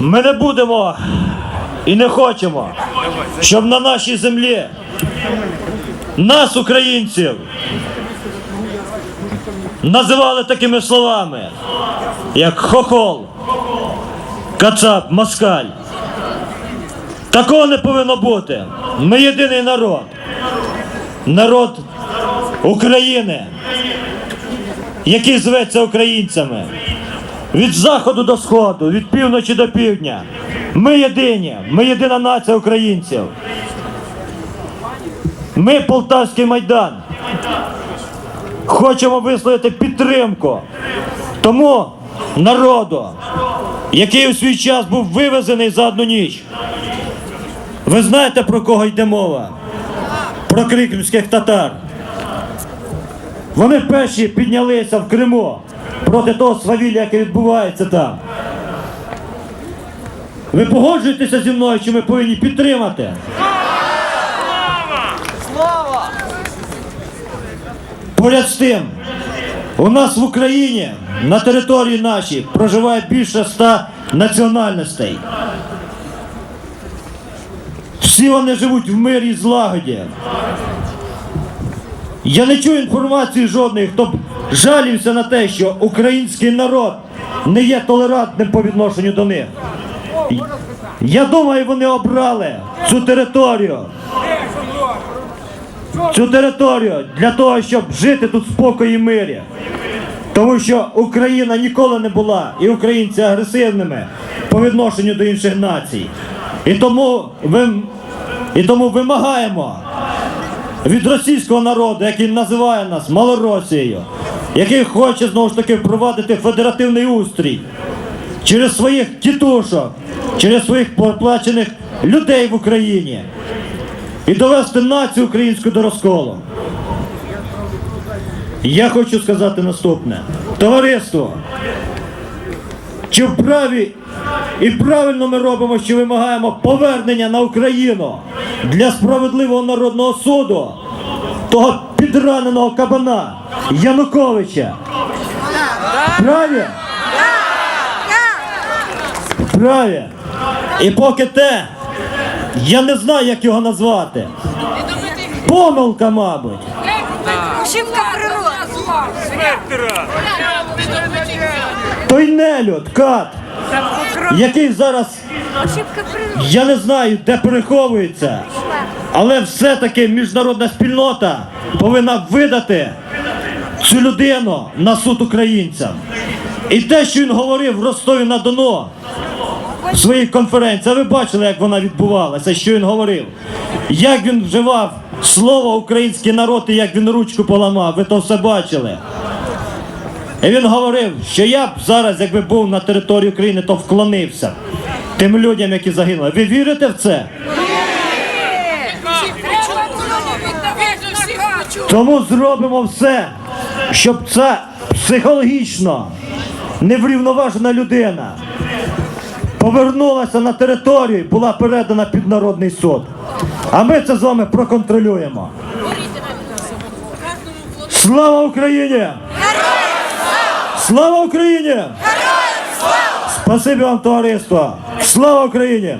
Ми не будемо і не хочемо, щоб на нашій землі нас, українців, називали такими словами, як хохол, кацап, москаль. Такого не повинно бути. Ми єдиний народ. Народ України, який зветься українцями. Від заходу до сходу, від півночі до півдня. Ми єдині, ми єдина нація українців. Ми, Полтавський майдан, хочемо висловити підтримку тому народу, який у свій час був вивезений за одну ніч. Ви знаєте про кого йде мова? Про кримських татар. Вони перші піднялися в Криму проти того свавілля, яке відбувається там. Ви погоджуєтеся зі мною, чи ми повинні підтримати? Слава! Поряд з тим, у нас в Україні на території нашій проживає більше ста національностей. Всі вони живуть в мирі і злагоді. Я не чую інформації жодної, хто б жалівся на те, що український народ не є толерантним по відношенню до них. Я думаю, вони обрали цю територію. Цю територію для того, щоб жити тут в і мирі. Тому що Україна ніколи не була і українці агресивними по відношенню до інших націй. І тому, ви, і тому вимагаємо від російського народу, який називає нас Малоросією, який хоче знову ж таки впровадити федеративний устрій через своїх тітушок, через своїх проплачених людей в Україні і довести націю українську до розколу. Я хочу сказати наступне. Товариство, чи вправі і правильно ми робимо, що вимагаємо повернення на Україну для справедливого народного суду того підраненого кабана Януковича? Праві? Праві. І поки те, я не знаю, як його назвати. Помилка, мабуть. Ошибка природи. Той нелюд, кат, який зараз Я не знаю, де переховується, але все-таки міжнародна спільнота повинна видати цю людину на суд українцям. І те, що він говорив в Ростові на Дону в своїй конференції, ви бачили, як вона відбувалася, що він говорив, як він вживав слово український народ і як він ручку поламав, ви то все бачили. І він говорив, що я б зараз, якби був на території України, то вклонився тим людям, які загинули. Ви вірите в це? Тому зробимо все, щоб ця психологічно неврівноважена людина повернулася на територію і була передана під народний суд. А ми це з вами проконтролюємо. Слава Україні! Слава Україні! Спасибі вам, товариство! Слава Україні!